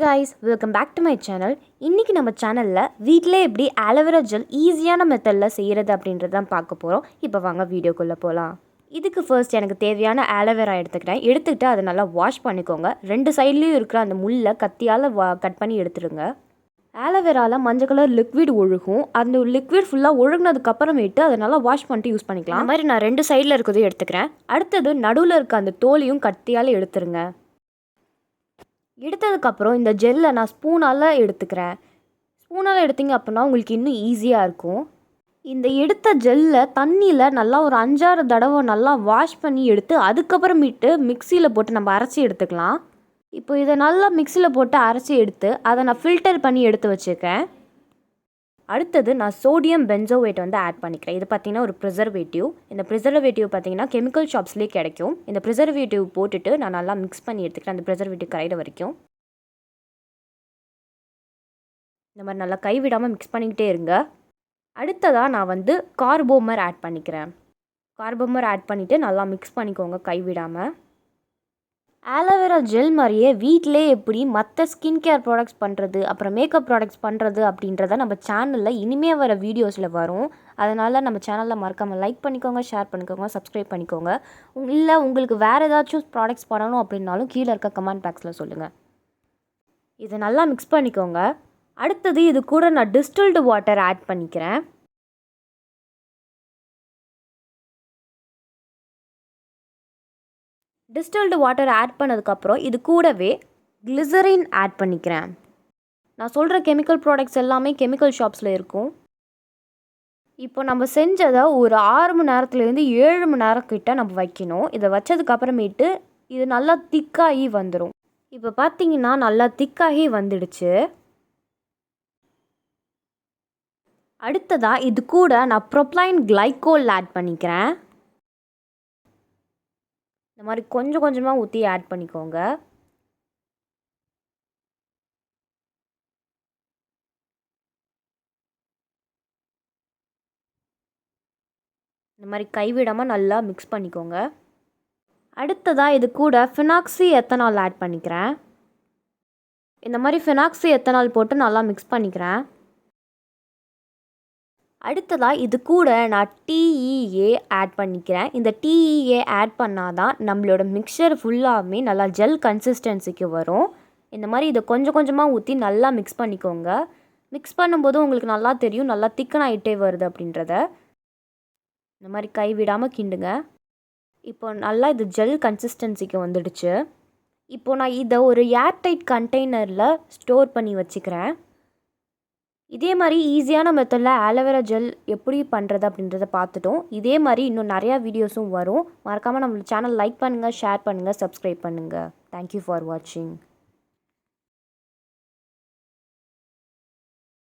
Guys welcome back to my channel இன்றைக்கி நம்ம சேனலில் வீட்டிலே எப்படி ஆலோவேரா ஜெல் ஈஸியான மெத்தடில் செய்கிறது அப்படின்றது தான் பார்க்க போகிறோம் இப்போ வாங்க வீடியோக்குள்ளே போகலாம் இதுக்கு ஃபர்ஸ்ட் எனக்கு தேவையான ஆலோவேரா எடுத்துக்கிறேன். எடுத்துக்கிட்டு அதை நல்லா வாஷ் பண்ணிக்கோங்க. ரெண்டு சைட்லேயும் இருக்கிற அந்த முள்ளை கத்தியால் வா கட் பண்ணி எடுத்துருங்க. ஆலோவேராவில் மஞ்சள் கலர் லிக்விட் ஒழுகும். அந்த லிக்விட் ஃபுல்லாக ஒழுகுனதுக்கு அப்புறமேட்டு அதை நல்லா வாஷ் பண்ணிட்டு யூஸ் பண்ணிக்கலாம். அந்த மாதிரி நான் ரெண்டு சைடில் இருக்கிறதையும் எடுத்துக்கிறேன். அடுத்தது நடுவில் இருக்க அந்த தோலையும் கத்தியால் எடுத்துருங்க. எடுத்ததுக்கப்புறம் இந்த ஜெல்லை நான் ஸ்பூனால் எடுத்துக்கிறேன். ஸ்பூனால் எடுத்தீங்க அப்படின்னா உங்களுக்கு இன்னும் ஈஸியாக இருக்கும். இந்த எடுத்த ஜெல்லை தண்ணியில் நல்லா ஒரு அஞ்சாறு தடவை நல்லா வாஷ் பண்ணி எடுத்து அதுக்கப்புறமேட்டு மிக்சியில் போட்டு நம்ம அரைச்சி எடுத்துக்கலாம். இப்போ இதை நல்லா மிக்சியில் போட்டு அரைச்சி எடுத்து அதை நான் ஃபில்டர் பண்ணி எடுத்து வச்சுருக்கேன். அடுத்தது நான் சோடியம் பென்சோவேட் வந்து ஆட் பண்ணிக்கிறேன். இது பார்த்தீங்கன்னா ஒரு ப்ரிசர்வேட்டிவ் இந்த ப்ரிசர்வேட்டிவ் பார்த்தீங்கன்னா கெமிக்கல் ஷாப்ஸ்லேயே கிடைக்கும். இந்த ப்ரிசர்வேட்டிவ் போட்டுட்டு நான் நல்லா மிக்ஸ் பண்ணி எடுத்துக்கிறேன். அந்த ப்ரிசர்வேட்டிவ் கரையிற வரைக்கும். இந்த மாதிரி நல்லா கைவிடாமல் மிக்ஸ் பண்ணிக்கிட்டே இருங்க. அடுத்ததாக நான் வந்து கார்போமர் ஆட் பண்ணிக்கிறேன். கார்போமர் ஆட் பண்ணிவிட்டு நல்லா மிக்ஸ் பண்ணிக்கோங்க கைவிடாமல் ஆலோவேரா ஜெல் மாதிரியே வீட்டிலே எப்படி மற்ற ஸ்கின் கேர் ப்ராடக்ட்ஸ் பண்ணுறது அப்புறம் மேக்கப் ப்ராடக்ட்ஸ் பண்ணுறது அப்படின்றத நம்ம சேனலில் இனிமே வர வீடியோஸில் வரும். அதனால் நம்ம சேனலில் மறக்காமல் லைக் பண்ணிக்கோங்க ஷேர் பண்ணிக்கோங்க சப்ஸ்கிரைப் பண்ணிக்கோங்க. உங் இல்லை உங்களுக்கு வேறு ஏதாச்சும் ப்ராடக்ட்ஸ் பண்ணணும் அப்படின்னாலும் கீழே இருக்க கமெண்ட் பாக்ஸில் சொல்லுங்கள் இதை நல்லா மிக்ஸ் பண்ணிக்கோங்க. அடுத்தது இது கூட நான் டிஸ்டில்டு வாட்டர் ஆட் பண்ணிக்கிறேன். டிஸ்டில்டு வாட்டர் ஆட் பண்ணதுக்கப்புறம் இது கூடவே கிளிசரின் ஆட் பண்ணிக்கிறேன். நான் சொல்கிற கெமிக்கல் ப்ராடக்ட்ஸ் எல்லாமே கெமிக்கல் ஷாப்ஸில் இருக்கும். இப்போ நம்ம செஞ்சதை ஒரு ஆறு மணி நேரத்துலேருந்து ஏழு மணி நேரம் கிட்ட நம்ம வைக்கணும். இதை வச்சதுக்கப்புறமேட்டு இது நல்லா திக்காகி வந்துடும் இப்போ பார்த்தீங்கன்னா நல்லா திக்காகி வந்துடுச்சு. அடுத்ததாக இது கூட நான் ப்ரொப்ளைன் கிளைகோல் ஆட் பண்ணிக்கிறேன். இந்த மாதிரி கொஞ்சம் கொஞ்சமாக ஊற்றி ஆட் பண்ணிக்கோங்க. இந்த மாதிரி கைவிடாமல் நல்லா மிக்ஸ் பண்ணிக்கோங்க. அடுத்ததாக இது கூட ஃபினாக்ஸி எத்தனால் ஆட் பண்ணிக்கிறேன். இந்த மாதிரி ஃபினாக்ஸி எத்தனால் போட்டு நல்லா மிக்ஸ் பண்ணிக்கிறேன். அடுத்ததாக இது கூட நான் டிஇஏ ஆட் பண்ணிக்கிறேன். இந்த டிஇஏ ஆட் பண்ணால் தான் நம்மளோட மிக்சர் ஃபுல்லாகவே நல்லா ஜெல் கன்சிஸ்டன்சிக்கு வரும். இந்த மாதிரி இதை கொஞ்சம் கொஞ்சமாக ஊற்றி நல்லா மிக்ஸ் பண்ணிக்கோங்க. மிக்ஸ் பண்ணும்போது உங்களுக்கு நல்லா தெரியும் நல்லா திக்கன் ஆகிட்டே வருது அப்படின்றத. இந்த மாதிரி கை விடாமல் கிண்டுங்க. இப்போ நல்லா இது ஜெல் கன்சிஸ்டன்சிக்கு வந்துடுச்சு. இப்போது நான் இதை ஒரு ஏர்டைட் கண்டெய்னரில் ஸ்டோர் பண்ணி வச்சுக்கிறேன். இதே மாதிரி ஈஸியான மெத்தடில் ஆலோவேரா ஜெல் எப்படி பண்ணுறது அப்படின்றத பார்த்துட்டோம். இதே மாதிரி இன்னும் நிறையா வீடியோஸும் வரும். மறக்காமல் நம்ம சேனல் லைக் பண்ணுங்கள் ஷேர் பண்ணுங்கள் சப்ஸ்கிரைப் பண்ணுங்கள் தேங்க்யூ ஃபார் வாட்சிங்